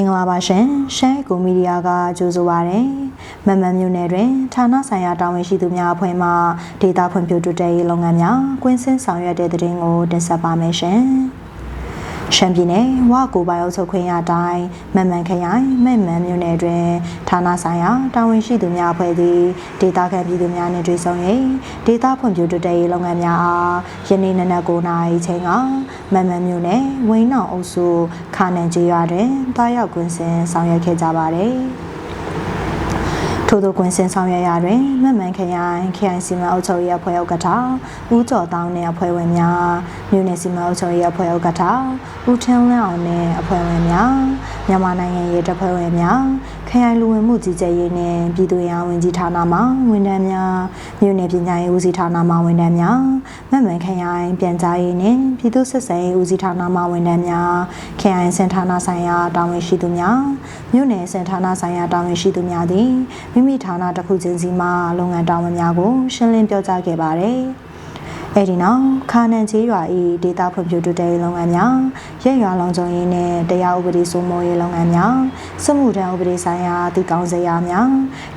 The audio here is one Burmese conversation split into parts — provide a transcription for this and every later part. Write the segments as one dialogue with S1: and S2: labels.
S1: ္ဂလာပါရှင်ရှမ်းကိုမီဒီယာကကြိုဆိုပါရယ်မမန်မြို့နယ်တွင်ဌာနဆိုင်ရာတာဝန်ရှိသူများအဖွဲ့မှဒေတာဖွံ့ဖြိုးတိုးတက်ရေးလုပ်ငန်းများကွင်းဆင်းဆောင်ရွက်တဲ့တဲ့တင်ကိုတင်ဆက်ပါမယ်ရှင် ရှမ်းပြည်နယ်ဝါကိုပိုင်အုပ်ချုပ်ခွင့်ရတိုင်းမမှန်ခရိုင်မဲ့မှန်မြို့နယ်တွင်ဌာနဆိုင်ရာတာဝန်ရှိသူများအဖွဲ့သည်ဒေတာခံပြည်သူများနှင့်တွေ့ဆုံ၍ဒေတာဖွံ့ဖြိုးတိုးတက်ရေးလုပ်ငန်းများအားယနေ့နနက်9:00နာရီချိန်ကမမှန်မြို့နယ်ဝင်းနောင်အုပ်စုခါနန်ကျေးရွာတွင်တားရောက်ကွင်းစင်ဆောင်ရွက်ခဲ့ကြပါသည် ထို့သောကွင်းစင်ဆောင်ရွက်ရာတွင်မမှန်ခရိုင်ခရိုင်စီမံအုပ်ချုပ်ရေးအဖွဲ့ဥက္ကဋ္ဌဦးကျော်တောင်းနှင့်အဖွဲ့ဝင်များမြို့နယ်စီမံအုပ်ချုပ်ရေးအဖွဲ့ဥက္ကဋ္ဌဦးထင်းလင်းအောင်နှင့်အဖွဲ့ဝင်များမြန်မာနိုင်ငံရေးတပ်ဖွဲ့ဝင်များ ခရိုင်လူဝင်မှုကြီးကြပ်ရေးနှင့်ပြည်သူ့ရေးဝန်ကြီးဌာနမှဝန်ထမ်းများမြို့နယ်ပညာရေးဦးစီးဌာနမှဝန်ထမ်းများမမှန်ခရိုင်ပြန်ကြားရေးနှင့်ပြည်သူ့စစ်ဆင်ရေးဦးစီးဌာနမှဝန်ထမ်းများခရိုင်စင်ဌာနဆိုင်ရာတာဝန်ရှိသူများမြို့နယ်စင်ဌာနဆိုင်ရာတာဝန်ရှိသူများသည်မိမိဌာနတစ်ခုချင်းစီမှလုပ်ငန်းတာဝန်များကိုရှင်းလင်းပြောကြားခဲ့ပါတယ်။ အဲဒီနောက်ခါနန်ချေးရွာ၏ဒေတာဖွံ့ဖြိုးတိုးတက်ရေးလုပ်ငန်းများရက်ရွာလုံးစုံရေးနှင့်တရားဥပဒေစိုးမိုးရေးလုပ်ငန်းများစမှုထမ်းဥပဒေဆိုင်ရာတည်ကောင်းစရာများ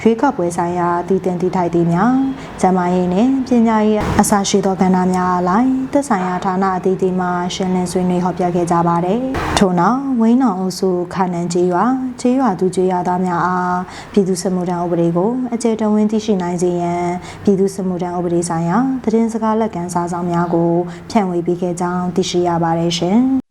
S1: ရွေးကောက်ပွဲဆိုင်ရာတည်တင်တည်ထိုက်သည်များကျန်းမာရေးနှင့်ပညာရေးအစရှိသောကဏ္ဍများအလိုက်သက်ဆိုင်ရာဌာနအသီးသီးမှရှင်းလင်းဆွေးနွေးဟောပြောခဲ့ကြပါတယ်ထို့နောက်ဝင်းနောင်အုပ်စုခါနန်ချေးရွာချေးရွာသူချေးရွာသားများအားပြည်သူ့စမှုထမ်းဥပဒေကိုအကျေတဝင်းသိရှိနိုင်စေရန်ပြည်သူ့စမှုထမ်းဥပဒေဆိုင်ရာသတင်းစကားလက်ခံစာဆောင်များကိုဖြန့်ဝေပေးခဲ့ကြောင်းသိရှိရပါတယ်ရှင်